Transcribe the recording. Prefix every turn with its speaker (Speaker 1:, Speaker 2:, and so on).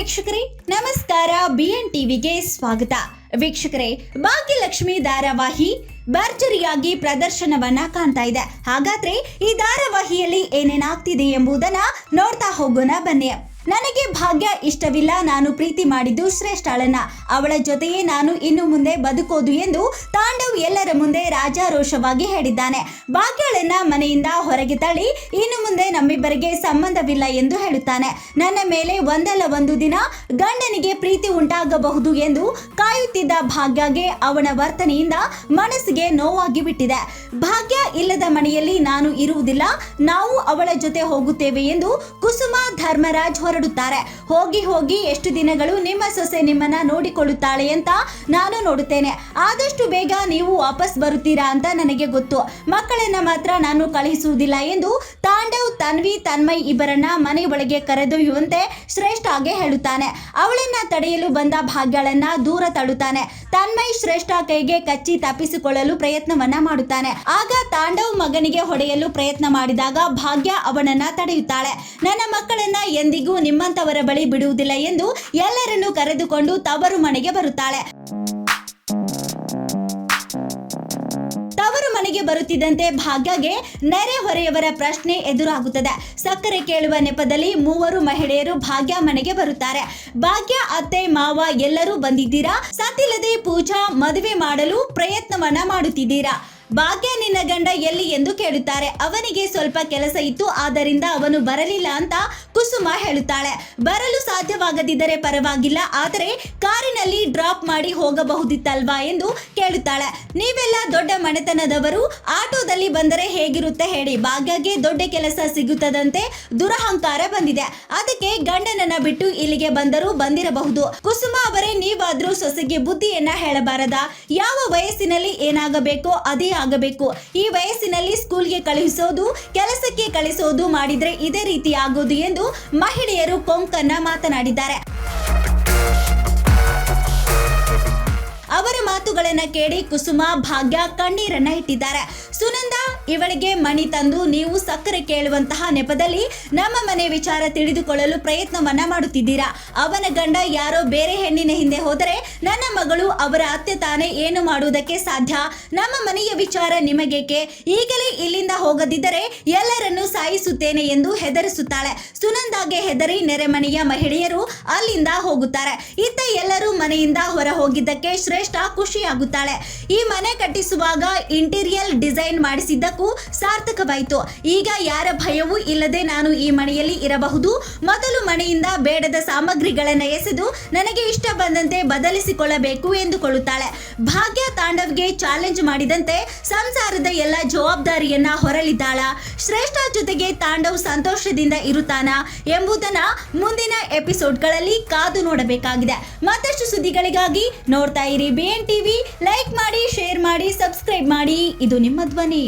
Speaker 1: ವೀಕ್ಷಕರೇ, ನಮಸ್ಕಾರ ಬಿಎನ್ ಟಿವಿಗೆ ಸ್ವಾಗತ. ವೀಕ್ಷಕರೇ, ಭಾಗ್ಯಲಕ್ಷ್ಮಿ ಧಾರಾವಾಹಿ ಭರ್ಜರಿಯಾಗಿ ಪ್ರದರ್ಶನವನ್ನ ಕಾಣ್ತಾ ಇದೆ. ಹಾಗಾದ್ರೆ ಈ ಧಾರಾವಾಹಿಯಲ್ಲಿ ಏನೇನಾಗ್ತಿದೆ ಎಂಬುದನ್ನ ನೋಡ್ತಾ ಹೋಗೋಣ ಬನ್ನಿ. ನನಗೆ ಭಾಗ್ಯ ಇಷ್ಟವಿಲ್ಲ. ನಾನು ಪ್ರೀತಿ ಮಾಡಿದ್ದು ಶ್ರೇಷ್ಠಳನ್ನ ಅವಳ ಜೊತೆಯೇ ನಾನು ಇನ್ನು ಮುಂದೆ ಬದುಕೋದು ಎಂದು ತಾಂಡವ್ ಎಲ್ಲರ ಮುಂದೆ ರಾಜಾರೋಷವಾಗಿ ಹೇಳಿದ್ದಾನೆ. ಭಾಗ್ಯಳನ್ನ ಮನೆಯಿಂದ ಹೊರಗೆ ತಳ್ಳಿ ಇನ್ನು ಮುಂದೆ ನಮ್ಮಿಬ್ಬರಿಗೆ ಸಂಬಂಧವಿಲ್ಲ ಎಂದು ಹೇಳುತ್ತಾನೆ. ನನ್ನ ಮೇಲೆ ಒಂದಲ್ಲ ಒಂದು ದಿನ ಗಂಡನಿಗೆ ಪ್ರೀತಿ ಉಂಟಾಗಬಹುದು ಎಂದು ಕಾಯುತ್ತಿದ್ದ ಭಾಗ್ಯಗೆ ಅವನ ವರ್ತನೆಯಿಂದ ಮನಸ್ಸಿಗೆ ನೋವಾಗಿ ಬಿಟ್ಟಿದೆ. ಭಾಗ್ಯ ಇಲ್ಲದ ಮನೆಯಲ್ಲಿ ನಾನು ಇರುವುದಿಲ್ಲ. ನಾವು ಅವಳ ಜೊತೆ ಹೋಗುತ್ತೇವೆ ಎಂದು ಕುಸುಮ ಧರ್ಮರಾಜ್ ಹೊರಡುತ್ತಾರೆ. ಹೋಗಿ ಹೋಗಿ ಎಷ್ಟು ದಿನಗಳು ನಿಮ್ಮ ಸೊಸೆ ನಿಮ್ಮನ್ನ ನೋಡಿಕೊಳ್ಳುತ್ತಾಳೆ ಅಂತ ನಾನು ನೋಡುತ್ತೇನೆ. ಆದಷ್ಟು ಬೇಗ ನೀವು ವಾಪಸ್ ಬರುತ್ತೀರಾ ಅಂತ ನನಗೆ ಗೊತ್ತು. ಮಕ್ಕಳನ್ನ ಮಾತ್ರ ನಾನು ಕಳುಹಿಸುವುದಿಲ್ಲ ಎಂದು ತಾಂಡವ್ ತನ್ವಿ, ತನ್ಮಯ್ ಇಬ್ಬರನ್ನ ಮನೆ ಒಳಗೆ ಕರೆದೊಯ್ಯುವಂತೆ ಶ್ರೇಷ್ಠಗೆ ಹೇಳುತ್ತಾನೆ. ಅವಳನ್ನ ತಡೆಯಲು ಬಂದ ಭಾಗ್ಯಳನ್ನ ದೂರ ತಳ್ಳುತ್ತಾನೆ. ತನ್ಮಯ್ ಶ್ರೇಷ್ಠ ಕೈಗೆ ಕಚ್ಚಿ ತಪ್ಪಿಸಿಕೊಳ್ಳಲು ಪ್ರಯತ್ನವನ್ನ ಮಾಡುತ್ತಾನೆ. ಆಗ ತಾಂಡವ್ ಮಗನಿಗೆ ಹೊಡೆಯಲು ಪ್ರಯತ್ನ ಮಾಡಿದಾಗ ಭಾಗ್ಯ ಅವನನ್ನ ತಡೆಯುತ್ತಾಳೆ. ನನ್ನ ಮಕ್ಕಳನ್ನ ಎಂದಿಗೂ ನಿಮ್ಮಂತವರ ಬಳಿ ಬಿಡುವುದಿಲ್ಲ ಎಂದು ಎಲ್ಲರನ್ನು ಕರೆದುಕೊಂಡು ತವರು ಮನೆಗೆ ಬರುತ್ತಾಳೆ. ಮನೆಗೆ ಬರುತ್ತಿದ್ದಂತೆ ಭಾಗ್ಯಗೆ ನೆರೆ ಹೊರೆಯವರ ಪ್ರಶ್ನೆ ಎದುರಾಗುತ್ತದೆ. ಸಕ್ಕರೆ ಕೇಳುವ ನೆಪದಲ್ಲಿ ಮೂವರು ಮಹಿಳೆಯರು ಭಾಗ್ಯ ಮನೆಗೆ ಬರುತ್ತಾರೆ. ಭಾಗ್ಯ, ಅತ್ತೆ, ಮಾವ ಎಲ್ಲರೂ ಬಂದಿದ್ದೀರಾ? ಸತ್ತಿಲ್ಲದೆ ಪೂಜಾ ಮದುವೆ ಮಾಡಲು ಪ್ರಯತ್ನವನ್ನ ಮಾಡುತ್ತಿದ್ದೀರಾ? ಭಾಗ್ಯ ನಿನ್ನ ಗಂಡ ಎಲ್ಲಿ ಎಂದು ಕೇಳುತ್ತಾರೆ. ಅವನಿಗೆ ಸ್ವಲ್ಪ ಕೆಲಸ ಇತ್ತು, ಆದ್ದರಿಂದ ಅವನು ಬರಲಿಲ್ಲ ಅಂತ ಕುಸುಮ ಹೇಳುತ್ತಾಳೆ. ಬರಲು ಸಾಧ್ಯವಾಗದಿದ್ದರೆ ಪರವಾಗಿಲ್ಲ, ಆದರೆ ಕಾರಿನಲ್ಲಿ ಡ್ರಾಪ್ ಮಾಡಿ ಹೋಗಬಹುದಿತ್ತಲ್ವಾ ಎಂದು ಕೇಳುತ್ತಾಳೆ. ನೀವೆಲ್ಲ ದೊಡ್ಡ ಮನೆತನದವರು, ಆಟೋದಲ್ಲಿ ಬಂದರೆ ಹೇಗಿರುತ್ತೆ ಹೇಳಿ. ಭಾಗ್ಯಗೆ ದೊಡ್ಡ ಕೆಲಸ ಸಿಗುತ್ತದಂತೆ ದುರಹಂಕಾರ ಬಂದಿದೆ. ಅದಕ್ಕೆ ಗಂಡನನ್ನ ಬಿಟ್ಟು ಇಲ್ಲಿಗೆ ಬಂದರೂ ಬಂದಿರಬಹುದು. ಕುಸುಮ ಅವರೇ, ನೀವಾದ್ರೂ ಸೊಸೆಗೆ ಬುದ್ಧಿಯನ್ನ ಹೇಳಬಾರದ. ಯಾವ ವಯಸ್ಸಿನಲ್ಲಿ ಏನಾಗಬೇಕೋ ಅದೇ ಆಗಬೇಕು. ಈ ವಯಸ್ಸಿನಲ್ಲಿ ಸ್ಕೂಲ್ಗೆ ಕಳುಹಿಸೋದು, ಕೆಲಸಕ್ಕೆ ಕಳಿಸೋದು ಮಾಡಿದ್ರೆ ಇದೇ ರೀತಿ ಆಗೋದು ಎಂದು ಮಹಿಳೆಯರು ಕೊಂಕನ್ನ ಮಾತನಾಡಿದ್ದಾರೆ. ಮಾತುಗಳನ್ನ ಕೇಳಿ ಕುಸುಮ ಭಾಗ್ಯ ಕಣ್ಣೀರನ್ನ ಇಟ್ಟಿದ್ದಾರೆ. ಸುನಂದ, ಇವಳಿಗೆ ಮಣಿ ತಂದು ನೀವು ಸಕ್ಕರೆ ಕೇಳುವಂತಹ ನೆಪದಲ್ಲಿ ನಮ್ಮ ಮನೆ ವಿಚಾರ ತಿಳಿದುಕೊಳ್ಳಲು ಪ್ರಯತ್ನವನ್ನ ಮಾಡುತ್ತಿದ್ದೀರಾ? ಅವನ ಗಂಡ ಯಾರೋ ಬೇರೆ ಹೆಣ್ಣಿನ ಹಿಂದೆ ಹೋದರೆ ನನ್ನ ಮಗಳು ಅವರ ಅತ್ತೆ ತಾನೇ ಏನು ಮಾಡುವುದಕ್ಕೆ ಸಾಧ್ಯ? ನಮ್ಮ ಮನೆಯ ವಿಚಾರ ನಿಮಗೇಕೆ? ಈಗಲೇ ಇಲ್ಲಿಂದ ಹೋಗದಿದ್ದರೆ ಎಲ್ಲರನ್ನೂ ಸಾಯಿಸುತ್ತೇನೆ ಎಂದು ಹೆದರಿಸುತ್ತಾಳೆ. ಸುನಂದಾಗೆ ಹೆದರಿ ನೆರೆಮನೆಯ ಮಹಿಳೆಯರು ಅಲ್ಲಿಂದ ಹೋಗುತ್ತಾರೆ. ಇತ್ತ ಎಲ್ಲರೂ ಮನೆಯಿಂದ ಹೊರ ಹೋಗಿದ್ದಕ್ಕೆ ಶ್ರೇಷ್ಠ ಖುಷಿಯಾಗುತ್ತಾಳೆ. ಈ ಮನೆ ಕಟ್ಟಿಸುವಾಗ ಇಂಟೀರಿಯರ್ ಡಿಸೈನ್ ಮಾಡಿಸಿದ್ದಕ್ಕೂ ಸಾರ್ಥಕವಾಯಿತು. ಈಗ ಯಾರ ಭಯವೂ ಇಲ್ಲದೆ ನಾನು ಈ ಮನೆಯಲ್ಲಿ ಇರಬಹುದು. ಮೊದಲು ಮನೆಯಿಂದ ಬೇಡದ ಸಾಮಗ್ರಿಗಳನ್ನು ಎಸೆದು ನನಗೆ ಇಷ್ಟ ಬಂದಂತೆ ಬದಲಿಸಿಕೊಳ್ಳಬೇಕು ಎಂದುಕೊಳ್ಳುತ್ತಾಳೆ. ಭಾಗ್ಯ ತಾಂಡವ್ಗೆ ಚಾಲೆಂಜ್ ಮಾಡಿದಂತೆ ಸಂಸಾರದ ಎಲ್ಲ ಜವಾಬ್ದಾರಿಯನ್ನ ಹೊರಲಿದ್ದಾಳ. ಶ್ರೇಷ್ಠ ಜೊತೆಗೆ ತಾಂಡವ್ ಸಂತೋಷದಿಂದ ಇರುತ್ತಾನ ಎಂಬುದನ್ನ ಮುಂದಿನ ಎಪಿಸೋಡ್ಗಳಲ್ಲಿ ಕಾದು ನೋಡಬೇಕಾಗಿದೆ. ಮತ್ತಷ್ಟು ಸುದ್ದಿಗಳಿಗಾಗಿ ನೋಡ್ತಾ ಇರಿ ಬಿ ಎನ್ ಲೈಕ್ ಮಾಡಿ ಶೇರ್ ಮಾಡಿ ಸಬ್ಸ್ಕ್ರೈಬ್ ಮಾಡಿ. ಇದು ನಿಮ್ಮ ಧ್ವನಿ.